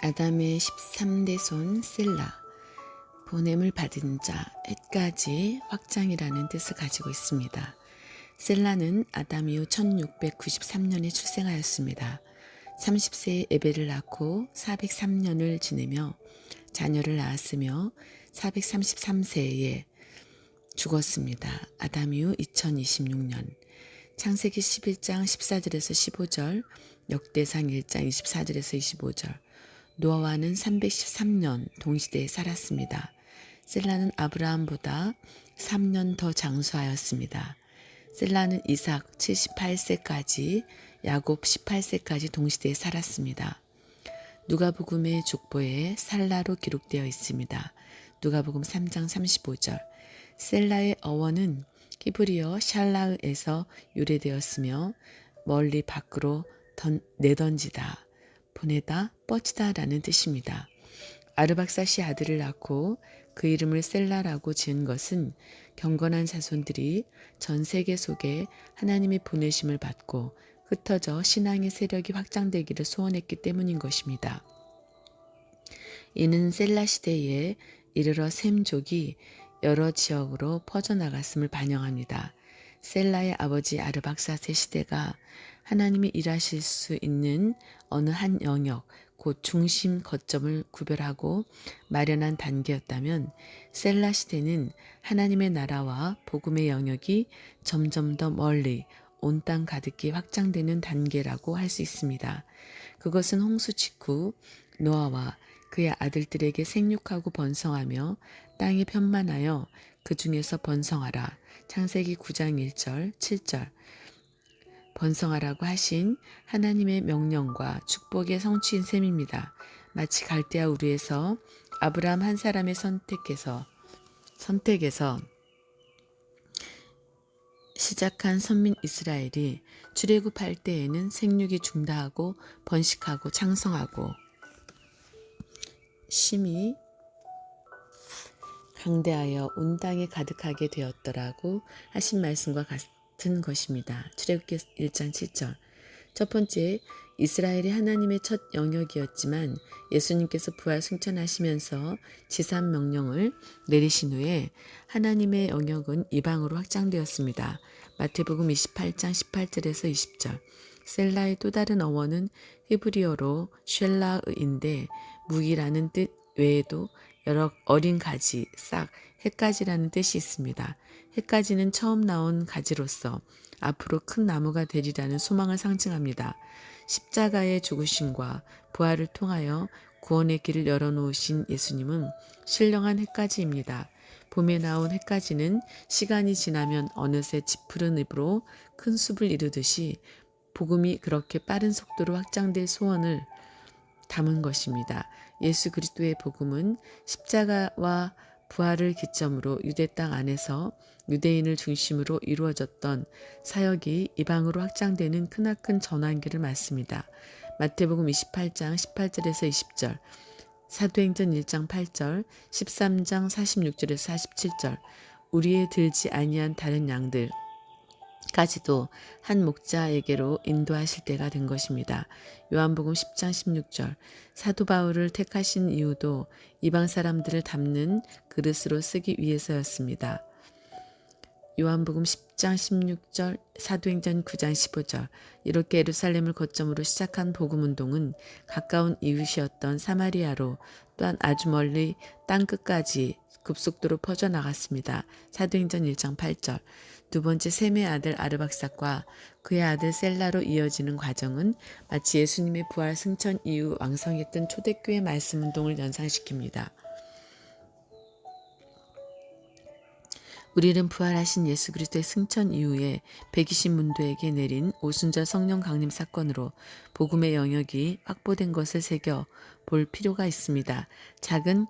아담의 13대 손 셀라 보냄을 받은 자 헷까지 확장이라는 뜻을 가지고 있습니다. 셀라는 아담 이후 1693년에 출생하였습니다. 30세에 에벨을 낳고 403년을 지내며 자녀를 낳았으며 433세에 죽었습니다. 아담 이후 2026년 창세기 11장 14절에서 15절 역대상 1장 24절에서 25절 노아와는 313년 동시대에 살았습니다. 셀라는 아브라함보다 3년 더 장수하였습니다. 셀라는 이삭 78세까지 야곱 18세까지 동시대에 살았습니다. 누가복음의 족보에 살라로 기록되어 있습니다. 누가복음 3장 35절 셀라의 어원은 히브리어 샬라흐에서 유래되었으며 멀리 밖으로 던, 내던지다, 보내다, 뻗치다 라는 뜻입니다. 아르박사시 아들을 낳고 그 이름을 셀라라고 지은 것은 경건한 자손들이 전 세계 속에 하나님의 보내심을 받고 흩어져 신앙의 세력이 확장되기를 소원했기 때문인 것입니다. 이는 셀라 시대에 이르러 셈족이 여러 지역으로 퍼져나갔음을 반영합니다. 셀라의 아버지 아르박사세 시대가 하나님이 일하실 수 있는 어느 한 영역, 곧 중심 거점을 구별하고 마련한 단계였다면 셀라 시대는 하나님의 나라와 복음의 영역이 점점 더 멀리 온 땅 가득히 확장되는 단계라고 할 수 있습니다. 그것은 홍수 직후 노아와 그의 아들들에게 생육하고 번성하며 땅이 편만하여 그 중에서 번성하라. 창세기 9장 1절, 7절. 번성하라고 하신 하나님의 명령과 축복의 성취인 셈입니다. 마치 갈대아 우르에서 아브라함 한 사람의 선택에서 선택에서 시작한 선민 이스라엘이 출애굽할 때에는 생육이 중다하고 번식하고 창성하고 심히 강대하여 온 땅에 가득하게 되었더라고 하신 말씀과 같 은 것입니다. 출애굽기 1장 7절. 첫 번째, 이스라엘이 하나님의 첫 영역이었지만 예수님께서 부활 승천하시면서 지산 명령을 내리신 후에 하나님의 영역은 이방으로 확장되었습니다. 마태복음 28장 18절에서 20절. 셀라의 또 다른 어원은 히브리어로 쉘라인데 무기라는 뜻 외에도 여러 어린 가지, 싹, 햇가지라는 뜻이 있습니다. 햇가지는 처음 나온 가지로서 앞으로 큰 나무가 되리라는 소망을 상징합니다. 십자가의 죽으심과 부활을 통하여 구원의 길을 열어놓으신 예수님은 신령한 햇가지입니다. 봄에 나온 햇가지는 시간이 지나면 어느새 짙푸른 잎으로 큰 숲을 이루듯이 복음이 그렇게 빠른 속도로 확장될 소원을 담은 것입니다. 예수 그리스도의 복음은 십자가와 부활을 기점으로 유대 땅 안에서 유대인을 중심으로 이루어졌던 사역이 이방으로 확장되는 크나큰 전환기를 말습니다. 마태복음 28장 18절에서 20절, 사도행전 1장 8절, 13장 46절에서 47절, 우리의 들지 아니한 다른 양들, 까지도 한 목자에게로 인도하실 때가 된 것입니다. 요한복음 10장 16절 사도 바울을 택하신 이유도 이방 사람들을 담는 그릇으로 쓰기 위해서였습니다. 요한복음 10장 16절, 사도행전 9장 15절. 이렇게 예루살렘을 거점으로 시작한 복음 운동은 가까운 이웃이었던 사마리아로 또한 아주 멀리 땅 끝까지 급속도로 퍼져나갔습니다. 사도행전 1장 8절. 두 번째 셈의 아들 아르박삭과 그의 아들 셀라로 이어지는 과정은 마치 예수님의 부활 승천 이후 왕성했던 초대교회 말씀 운동을 연상시킵니다. 우리는 부활하신 예수 그리스도의 승천 이후에 120문도에게 내린 오순절 성령 강림 사건으로 복음의 영역이 확보된 것을 새겨 볼 필요가 있습니다. 작은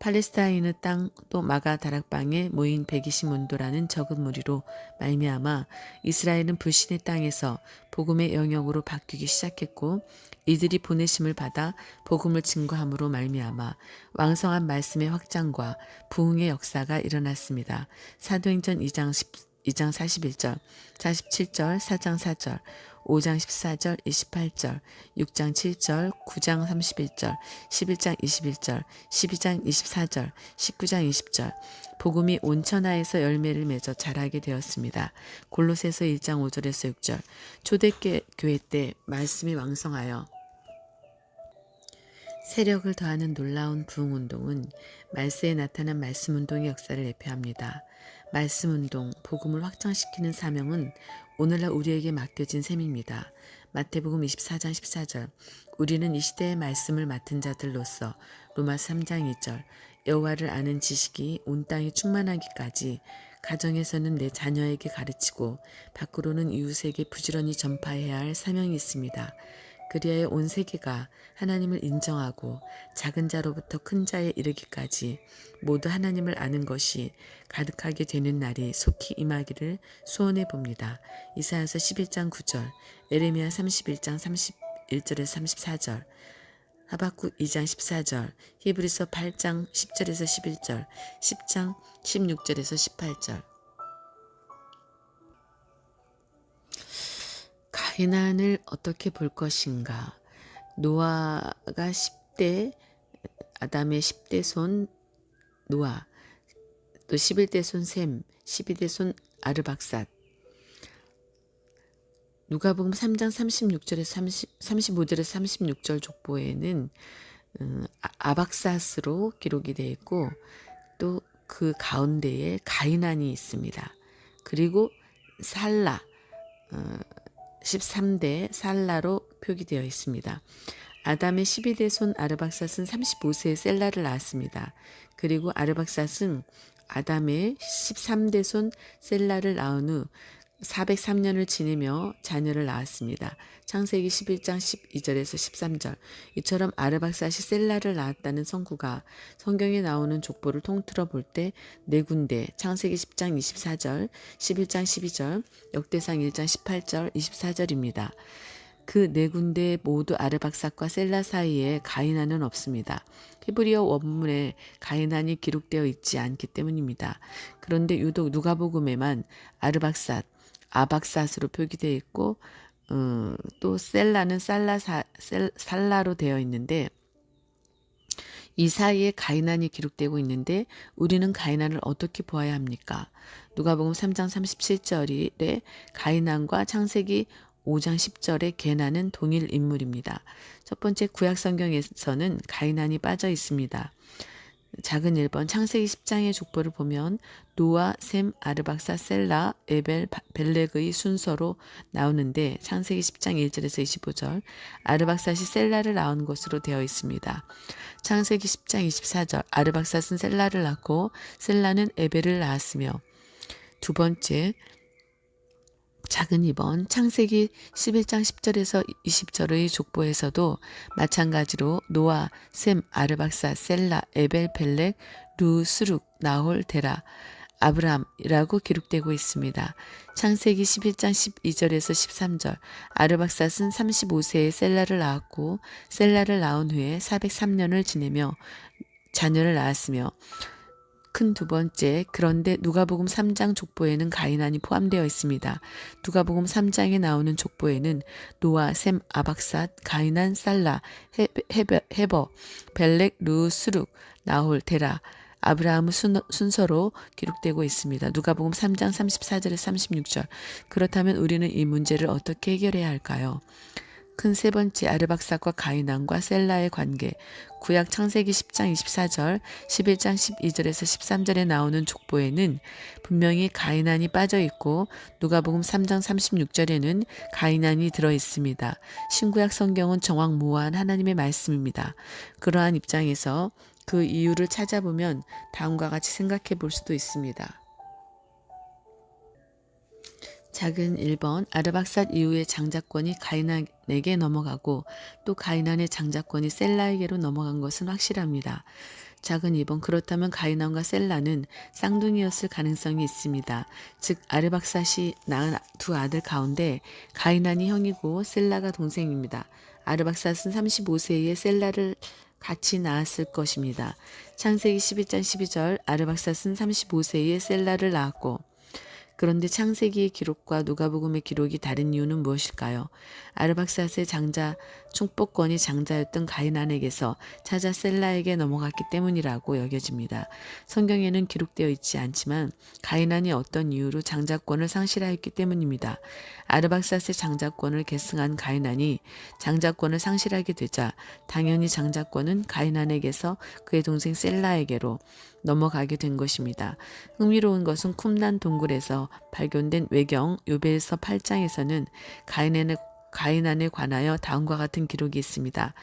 팔레스타인의 땅 또 마가 다락방에 모인 120문도라는 적은 무리로 말미암아 이스라엘은 불신의 땅에서 복음의 영역으로 바뀌기 시작했고 이들이 보내심을 받아 복음을 증거함으로 말미암아 왕성한 말씀의 확장과 부흥의 역사가 일어났습니다. 사도행전 2장 10 2장 41절, 47절, 4장 4절, 5장 14절, 28절, 6장 7절, 9장 31절, 11장 21절, 12장 24절, 19장 20절. 복음이 온천하에서 열매를 맺어 자라게 되었습니다. 골로새서 1장 5절에서 6절. 초대교회 때 말씀이 왕성하여 세력을 더하는 놀라운 부흥 운동은 말세에 나타난 말씀 운동의 역사를 대표합니다. 말씀 운동, 복음을 확장시키는 사명은 오늘날 우리에게 맡겨진 셈입니다. 마태복음 24장 14절 우리는 이 시대의 말씀을 맡은 자들로서 로마 3장 2절 여호와를 아는 지식이 온 땅에 충만하기까지 가정에서는 내 자녀에게 가르치고 밖으로는 이웃에게 부지런히 전파해야 할 사명이 있습니다. 그리하여 온 세계가 하나님을 인정하고 작은 자로부터 큰 자에 이르기까지 모두 하나님을 아는 것이 가득하게 되는 날이 속히 임하기를 소원해 봅니다. 이사야서 11장 9절, 에레미야 31장 31절에서 34절, 하박국 2장 14절, 히브리서 8장 10절에서 11절, 10장 16절에서 18절. 가인안을 어떻게 볼 것인가? 노아가 10대 아담의 10대 손 노아, 또 11대 손 셈, 12대 손 아르박삿. 누가복음 3장 36절에 30, 35절에 36절 족보에는 음, 아- 아박삿으로 기록이 되어 있고 또 그 가운데에 가인안이 있습니다. 그리고 살라 어, 13대 살라로 표기되어 있습니다. 아담의 12대 손 아르박삿은 35세에 셀라를 낳았습니다. 그리고 아르박삿은 아담의 13대 손 셀라를 낳은 후 403년을 지내며 자녀를 낳았습니다. 창세기 11장 12절에서 13절. 이처럼 아르박삿이 셀라를 낳았다는 성구가 성경에 나오는 족보를 통틀어 볼 때 네 군데, 창세기 10장 24절, 11장 12절, 역대상 1장 18절, 24절입니다. 그 네 군데 모두 아르박삿과 셀라 사이에 가인안은 없습니다. 히브리어 원문에 가인안이 기록되어 있지 않기 때문입니다. 그런데 유독 누가복음에만 아르박삿, 아박삿으로 표기되어 있고 어, 또 셀라는 살라 사, 셀, 살라로 되어 있는데 이 사이에 가인안이 기록되고 있는데 우리는 가인안을 어떻게 보아야 합니까? 누가복음 3장 37절에 가인안과 창세기 5장 10절의 게나는 동일 인물입니다. 첫 번째 구약 성경에서는 가인안이 빠져 있습니다. 작은 1번 창세기 10장의 족보를 보면 노아, 셈, 아르박사, 셀라, 에벨, 벨렉의 순서로 나오는데 창세기 10장 1절에서 25절 아르박삿이 셀라를 낳은 것으로 되어 있습니다. 창세기 10장 24절 아르박삿은 셀라를 낳고 셀라는 에벨을 낳았으며 두 번째 작은 2번 창세기 11장 10절에서 20절의 족보에서도 마찬가지로 노아, 셈, 아르박사, 셀라, 에벨, 벨렉, 루, 스룩, 나홀, 데라, 아브람이라고 기록되고 있습니다. 창세기 11장 12절에서 13절 아르박삿은 35세에 셀라를 낳았고 셀라를 낳은 후에 403년을 지내며 자녀를 낳았으며 큰 두 번째 그런데 누가복음 3장 족보에는 가인안이 포함되어 있습니다. 누가복음 3장에 나오는 족보에는 노아, 셈, 아박삿, 가인안, 살라, 헤, 헤베, 헤버, 벨렉, 루, 스룩, 나홀, 데라, 아브라함의 순, 순서로 기록되고 있습니다. 누가복음 3장 34절에 36절. 그렇다면 우리는 이 문제를 어떻게 해결해야 할까요? 큰 세 번째 아르박삭과 가인안과 셀라의 관계. 구약 창세기 10장 24절, 11장 12절에서 13절에 나오는 족보에는 분명히 가인안이 빠져 있고 누가복음 3장 36절에는 가인안이 들어 있습니다. 신구약 성경은 정확무한 하나님의 말씀입니다. 그러한 입장에서 그 이유를 찾아보면 다음과 같이 생각해 볼 수도 있습니다. 작은 1번 아르박삿 이후에 장자권이 가인안에게 넘어가고 또 가인안의 장자권이 셀라에게로 넘어간 것은 확실합니다. 작은 2번 그렇다면 가인안과 셀라는 쌍둥이였을 가능성이 있습니다. 즉 아르박삿이 낳은 두 아들 가운데 가인안이 형이고 셀라가 동생입니다. 아르박삿은 35세에 셀라를 같이 낳았을 것입니다. 창세기 12장 12절 아르박삿은 35세에 셀라를 낳았고 그런데 창세기의 기록과 누가복음의 기록이 다른 이유는 무엇일까요? 아르박사스의 장자 축복권이 장자였던 가이난에게서 찾아 셀라에게 넘어갔기 때문이라고 여겨집니다. 성경에는 기록되어 있지 않지만 가이난이 어떤 이유로 장자권을 상실하였기 때문입니다. 아르박사스의 장자권을 계승한 가이난이 장자권을 상실하게 되자 당연히 장자권은 가이난에게서 그의 동생 셀라에게로 넘어가게 된 것입니다. 흥미로운 것은 쿰난 동굴에서 발견된 외경 요배서 8장에서는 가이난의 가이난에 관하여 다음과 같은 기록이 있습니다.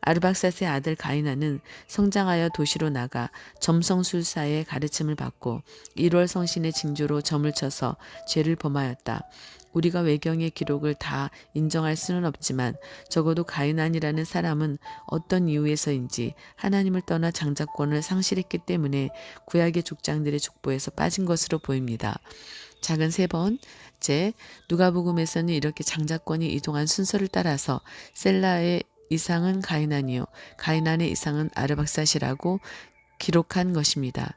아르박사스의 아들 가이난은 성장하여 도시로 나가 점성술사의 가르침을 받고 1월 성신의 징조로 점을 쳐서 죄를 범하였다. 우리가 외경의 기록을 다 인정할 수는 없지만 적어도 가이난이라는 사람은 어떤 이유에서인지 하나님을 떠나 장자권을 상실했기 때문에 구약의 족장들의 족보에서 빠진 것으로 보입니다. 작은 세 번째 누가복음에서는 이렇게 장자권이 이동한 순서를 따라서 셀라의 이상은 가이난이요 가이난의 이상은 아르박사시라고 기록한 것입니다.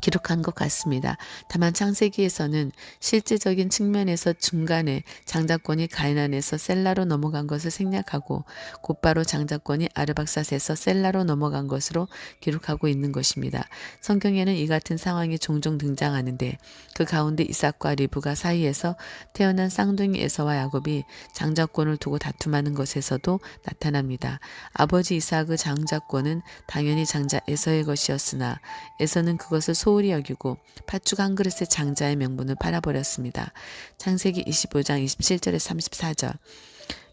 기록한 것 같습니다. 다만 창세기에서는 실제적인 측면에서 중간에 장자권이 가이난에서 셀라로 넘어간 것을 생략하고 곧바로 장자권이 아르박사스에서 셀라로 넘어간 것으로 기록하고 있는 것입니다. 성경에는 이 같은 상황이 종종 등장하는데 그 가운데 이삭과 리브가 사이에서 태어난 쌍둥이 에서와 야곱이 장자권을 두고 다툼하는 것에서도 나타납니다. 아버지 이삭의 장자권은 당연히 장자 에서의 것이었으나 에서는 그것을 소 홀히 여기고 팥죽 한 그릇의 장자의 명분을 팔아버렸습니다. 창세기 25장 27절에 34절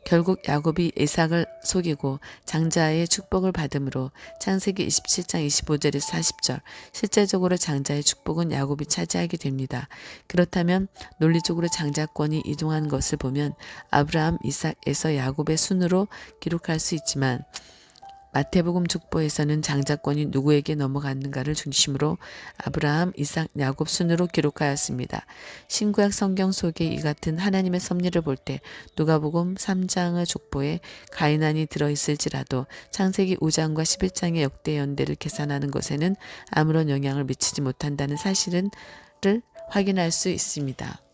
결국 야곱이 이삭을 속이고 장자의 축복을 받음으로 창세기 27장 25절에서 40절 실제적으로 장자의 축복은 야곱이 차지하게 됩니다. 그렇다면 논리적으로 장자권이 이동한 것을 보면 아브라함, 이삭에서 야곱의 순으로 기록할 수 있지만 마태복음 족보에서는 장자권이 누구에게 넘어갔는가를 중심으로 아브라함, 이삭, 야곱 순으로 기록하였습니다. 신구약 성경 속에 이 같은 하나님의 섭리를 볼 때 누가복음 3장의 족보에 가이난이 들어있을지라도 창세기 5장과 11장의 역대 연대를 계산하는 것에는 아무런 영향을 미치지 못한다는 사실을 확인할 수 있습니다.